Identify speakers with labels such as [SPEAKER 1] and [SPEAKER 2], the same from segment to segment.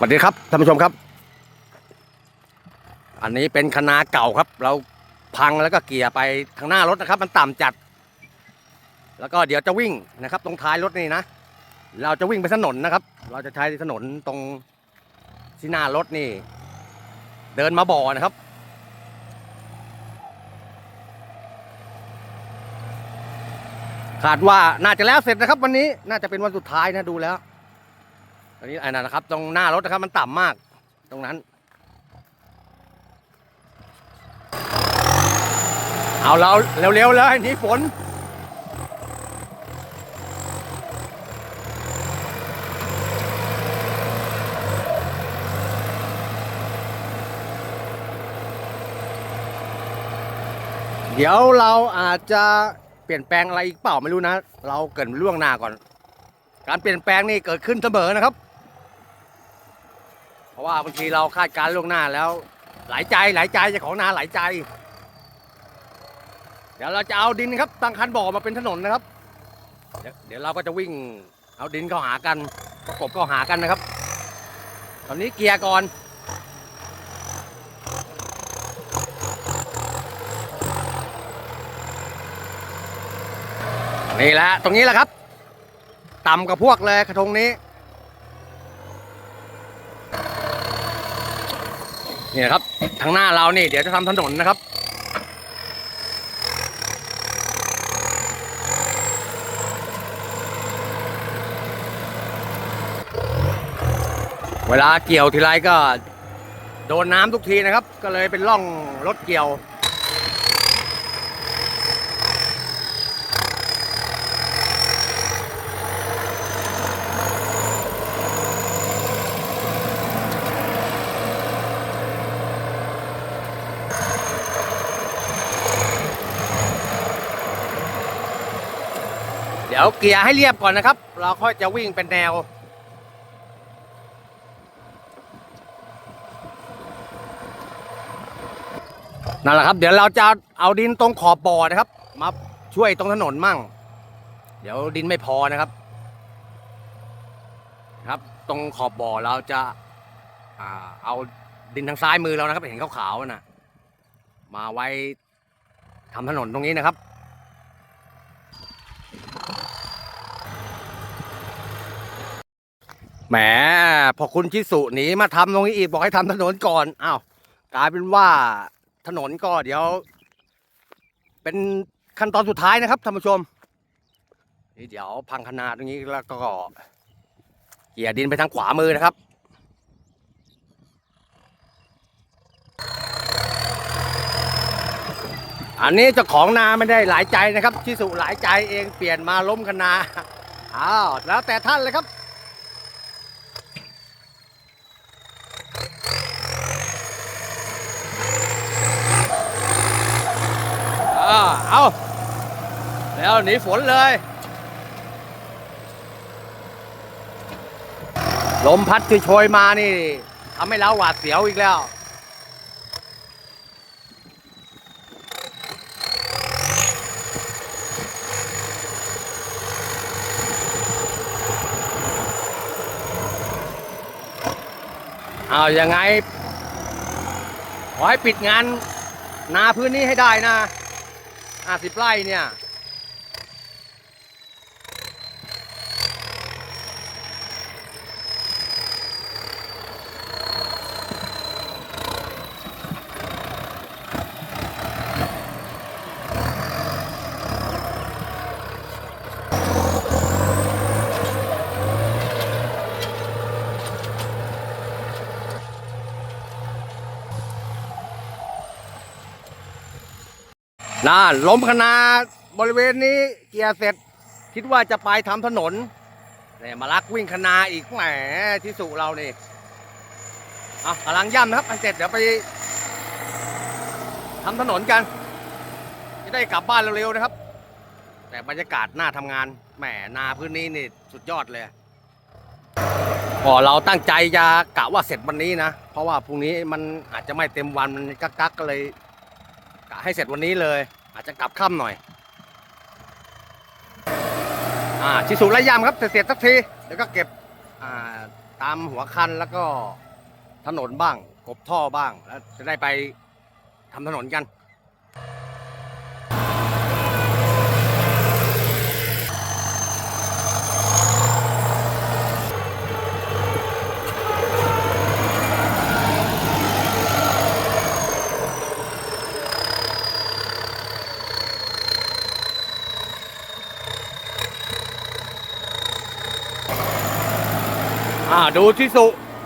[SPEAKER 1] สวัสดีครับท่านผู้ชมครับ อันนี้เป็นคณะเก่าครับ เราพังแล้วก็เกียร์ไปข้างหน้ารถนะครับ มันต่ำจัด แล้วก็เดี๋ยวจะวิ่งนะครับ ตรงท้ายรถนี่นะเราจะวิ่งไปถนนนะครับ เราจะใช้ถนนตรงที่หน้ารถนี่ เดินมาบ่อนะครับขาดว่าน่าจะแล้วเสร็จนะครับ วันนี้น่าจะเป็นวันสุดท้ายนะดูแล้ว ตอนนี้อันนั้นนะครับ ตรงหน้ารถนะครับมันต่ำมาก ตรงนั้น เอาเราเร็วๆเลยนี่ฝนเดี๋ยวเราอาจจะเปลี่ยนแปลงอะไรอีกเปล่าไม่รู้นะ เราเกินล่วงหน้าก่อน การเปลี่ยนแปลงนี่เกิดขึ้นเสมอนะครับ ราะว่าบางทีเราคาดการล่วงหน้าแล้ว หลายใจหลายใจเจ้าของนาหลายใจ เดี๋ยวเราจะเอาดินครับตั้งคันบ่อมาเป็นถนนนะครับเดี๋ยวเดี๋ยวเราก็จะวิ่งเอาดินเข้าหากันประกบเข้าหากันนะครับ ตอนนี้เกียร์ก่อนนี่แหละตรงนี้แหละครับ ต่ำกับพวกเลยกระทงนี้ นี่ยครับทางหน้าเรานี่เดี๋ยวจะทำถนนนะครับ เวลาเกี่ยวทีไรก็โดนน้ำทุกทีนะครับ ก็เลยเป็นร่องรถเกี่ยว ดี๋ยวเกียร์ให้เรียบก่อนนะครับ เราค่อยจะวิ่งเป็นแนว นั่นแหละครับ เดี๋ยวเราจะเอาดินตรงขอบบ่อนะครับ มาช่วยตรงถนนมั่ง เดี๋ยวดินไม่พอนะครับ ครับ ตรงขอบบ่อเราจะอเอาดินทางซ้ายมือเรานะครับ เห็นขาวๆนะมาไว้ทำถนนตรงนี้นะครับ แหมพอคุณชิสุหนีมาทำตรงนี้อีกบอกให้ทำถนนก่อนอ้าวกลายเป็นว่าถนนก็เดี๋ยว เป็นขั้นตอนสุดท้ายนะครับท่านผู้ชมนี่เดี๋ยวพังคณาตรงนี้แล้วก็เกี่ยดินไปทางขวามือนะครับอันนี้เจ้าของนาไม่ได้หลายใจนะครับชิสุหลายใจเองเปลี่ยนมาล้มคณาอ้าวแล้วแต่ท่านเลยครับ อ่า เอาแล้วหนีฝนเลย ลมพัดที่โชยมานี่ทำให้เราหวาดเสียวอีกแล้ว เอาอยัางไง ขอให้ปิดงานนาพื้นนี้ให้ได้นะ ห้าสิบไร่เนี่ย น่าล้มคณาบริเวณนี้เกียร์เสร็จ คิดว่าจะไปทำถนนเนี่ยมาลักวิ่งคณาอีกแหมที่สุเรานี่อะกำลังย่ำนะครับเสร็จเดี๋ยวไปทำถนนกันจะได้กลับบ้านเร็วๆนะครับ แต่บรรยากาศน่าทำงานแหมนาพื้นนี้นี่สุดยอดเลยพอเราตั้งใจจะกะว่าเสร็จวันนี้นะ เพราะว่าพรุ่งนี้มันอาจจะไม่เต็มวันมันกักๆก็เลยกะให้เสร็จวันนี้เลย อาจจะกลับค่ำหน่อย อ่าชิสุระยามครับเสร็จสักที แล้วก็เก็บอ่าตามหัวคันแล้วก็ถนนบ้าง กบท่อบ้างแล้วจะได้ไปทำถนนกัน ดูที่สุ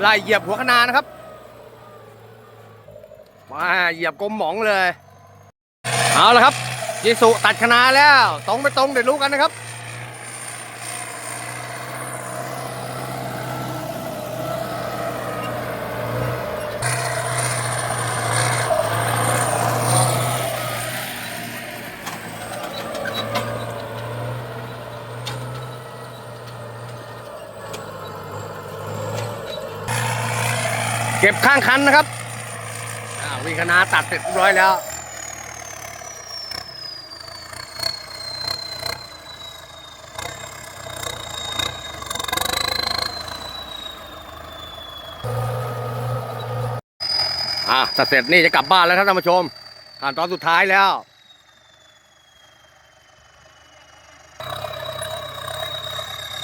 [SPEAKER 1] ไล่เหยียบหัวคะนานะครับ มาเหยียบกลมหมองเลย เอาละครับจิสุตัดคะนาแล้ว ตรงไปตรงเดี๋ยวรู้กันนะครับ เก็บข้างคันนะครับอ่าวิคณาตัดเสร็จเรียบร้อยแล้วอะตัดเสร็จนี่จะกลับบ้านแล้วครับท่านผู้ชมขั้นตอนสุดท้ายแล้ว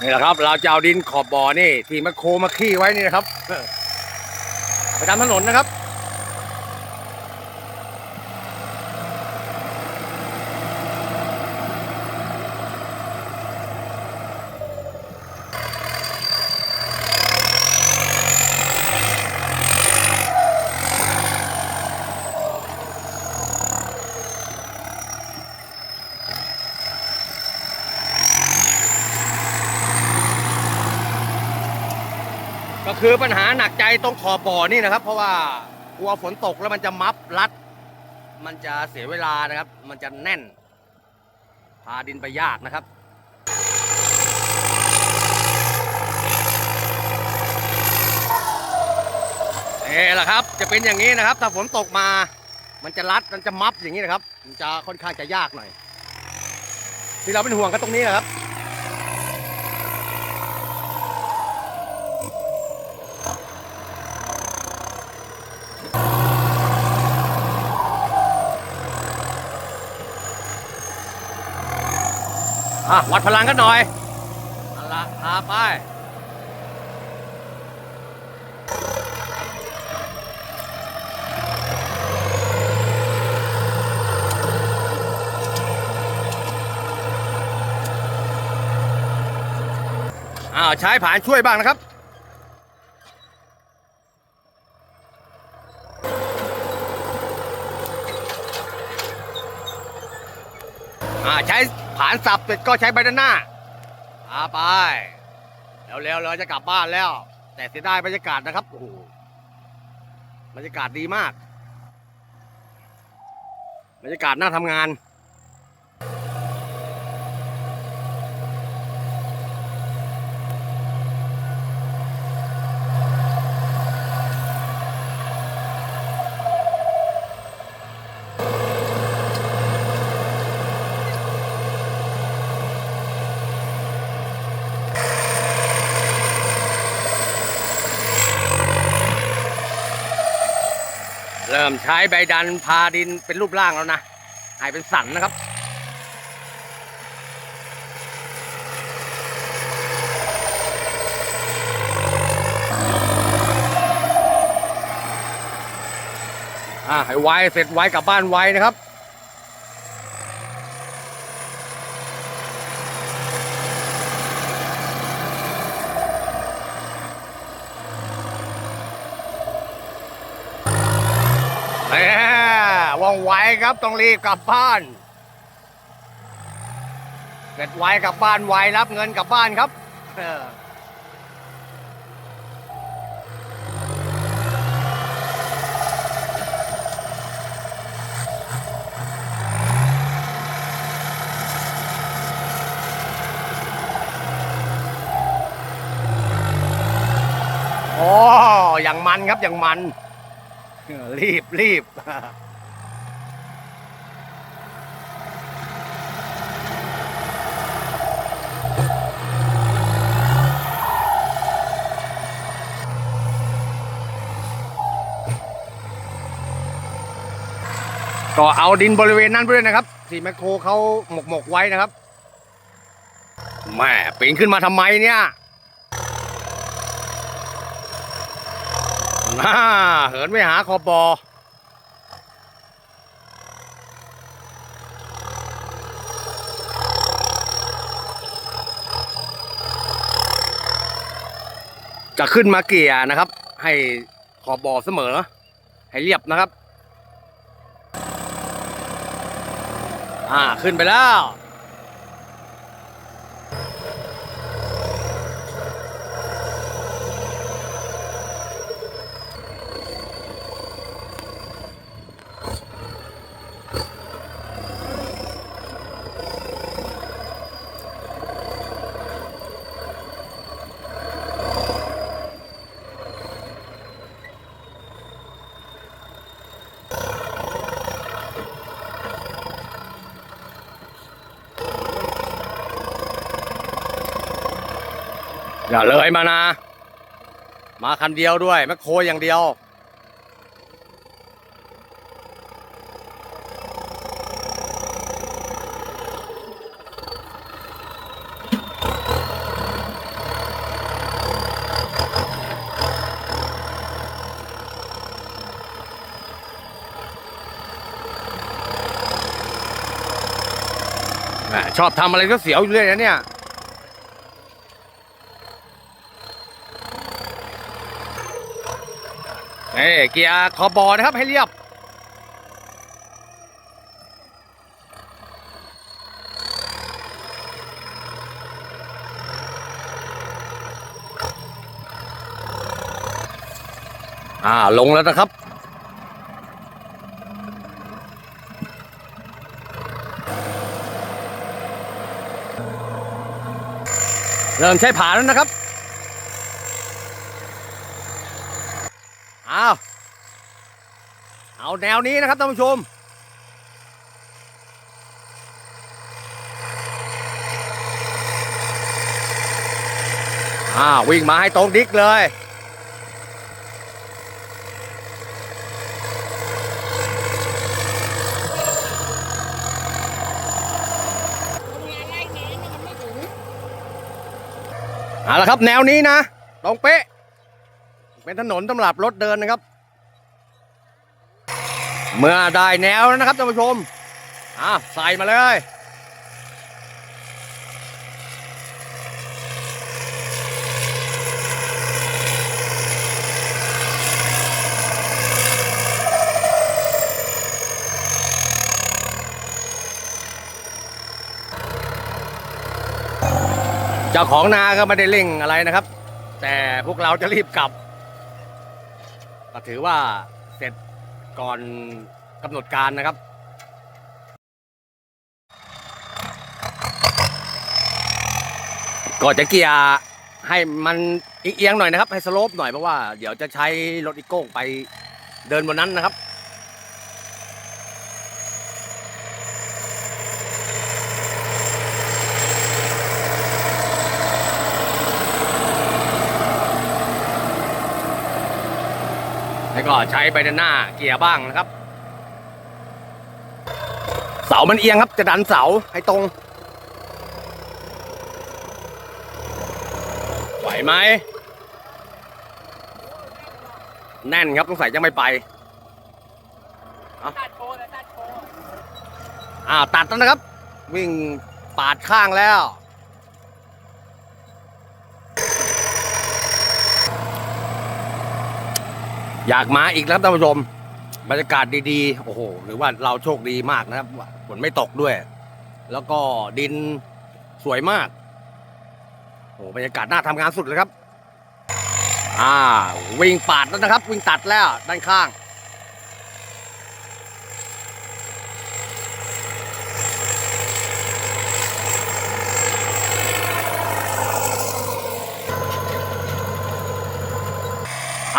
[SPEAKER 1] นี่แหละครับ เราจะเอาดินขอบบ่อนี่ ที่มคโคมาขี้ไว้นี่นะครับ ไปตามถนนนะครับ คือปัญหาหนักใจตรงขอบบ่อนี่นะครับ เพราะว่ากลัวฝนตกแล้วมันจะมับรัด มันจะเสียเวลานะครับ มันจะแน่น พาดินไปยากนะครับนี่แหละครับ จะเป็นอย่างนี้นะครับ ถ้าฝนตกมา มันจะรัด มันจะมับอย่างนี้นะครับ มันจะค่อนข้างจะยากหน่อย ที่เราเป็นห่วงกันตรงนี้นะครับ อะวัดพลังกันหน่อยเอาละพาไปอ้าวใช้ผานช่วยบ้างนะครับอ่าใช้ ผานสับเสร็จก็ใช้ใบด้านหน้าพาไป แล้วๆเราจะกลับบ้านแล้ว แต่เสียดายบรรยากาศนะครับโอ้โหบรรยากาศดีมาก บรรยากาศน่าทำงาน มใช้ใบดันพาดินเป็นรูปร่างแล้วนะให้เป็นสันนะครับ อ่าให้ไวเสร็จไวกลับบ้านไวนะครับ ว่องไวครับต้องรีบกลับบ้านเสร็จไวกลับบ้านไวรับเงินกลับบ้านครับออโอ้อย่างมันครับอย่างมัน รีบรีบ ก็เอาดินบริเวณนั้นไปด้วยนะครับที่แมคโครเขาหมกหมกไว้นะครับแม่ปีนขึ้นมาทำไมเนี่ยน่าเหินไปหาคอบอจะขึ้นมาเกียร์นะครับ ให้ขอบบอเสมอ ให้เรียบนะครับ อ่า ขึ้นไปแล้ว อย่าเลยมานะ มาคันเดียวด้วยแมคโครอย่างเดียว ชอบทำอะไรก็เสียวอยู่เรื่อยนะเนี่ย เอ้เกียร์คอบอนะครับให้เรียบ อ่าลงแล้วนะครับเริ่มใช้ผาแล้วนะครับ อ้าว เอาแนวนี้นะครับท่านผู้ชม อ่าวิ่งมาให้ตรงดิกเลย เอาละครับแนวนี้นะ ตรงเป๊ะ เป็นถนนสำหรับรถเดินนะครับ เมื่อได้แนวแล้วนะครับท่านผู้ชมอะใส่มาเลยเจ้าของนาก็ไม่ได้เร่งอะไรนะครับ แต่พวกเราจะรีบกลับ ก็ถือว่าเสร็จ ก่อนกำหนดการนะครับก็จะเกียร์ให้มันเอียงๆหน่อยนะครับ ให้สโลปหน่อยเพราะว่าเดี๋ยวจะใช้รถอีโก้งไปเดินบนนั้นนะครับ ก็ใช้ใบหน้าเกียร์บ้างนะครับ เสามันเอียงครับจะดันเสาให้ตรง ไหวไหมแน่นครับต้องใส่ยังไม่ไป
[SPEAKER 2] ตัดโชว์เลยตัดโชว์
[SPEAKER 1] อ่าตัดแล้วนะครับ วิ่งปาดข้างแล้ว อยากมาอีกแล้วครับท่านผู้ชม บรรยากาศดีๆ โอ้โหหรือว่าเราโชคดีมากนะครับฝนไม่ตกด้วย แล้วก็ดินสวยมากโอ้โหบรรยากาศน่าทำงานสุดเลยครับ อ่า วิ่งปาดแล้วนะครับ วิ่งตัดแล้วด้านข้าง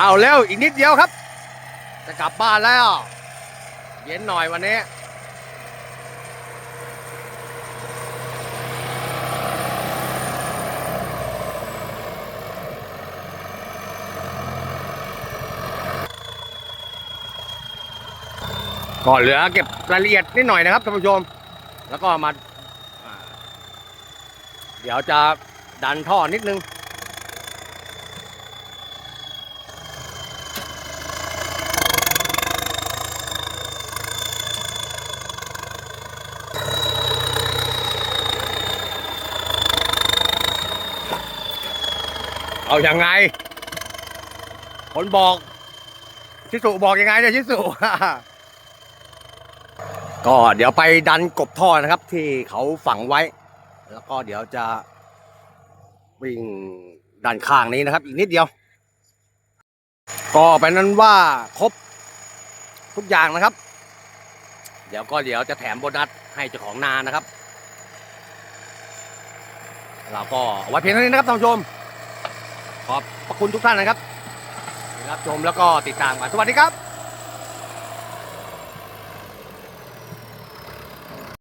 [SPEAKER 1] เอาเร็วอีกนิดเดียวครับ จะกลับบ้านแล้ว เย็นหน่อยวันนี้อก็เหลือเก็บรายละเอียดนิดหน่อยนะครับท่านผู้ชม แล้วก็มา เดี๋ยวจะดันท่อนิดนึง เอาอยัางไง คนบอก ชิสุบอกยังไงเนี่ยชิสุ ก็เดี๋ยวไปดันกบท่อนะครับ ที่เขาฝังไว้ แล้วก็เดี๋ยวจะวิ่งด้านข้างนี้นะครับ อีกนิดเดียว ก็เป็นนั้นว่าครบทุกอย่างนะครับ เดี๋ยวก็เดี๋ยวจะแถมโบนัสให้เจ้าของนานะครับ เราก็เอาไว้เพียงเท่านี้นะครับท่านผู้ชม ขอบพระคุณทุกท่านนะครับรับชมแล้วก็ติดตามมาสวัสดีครับ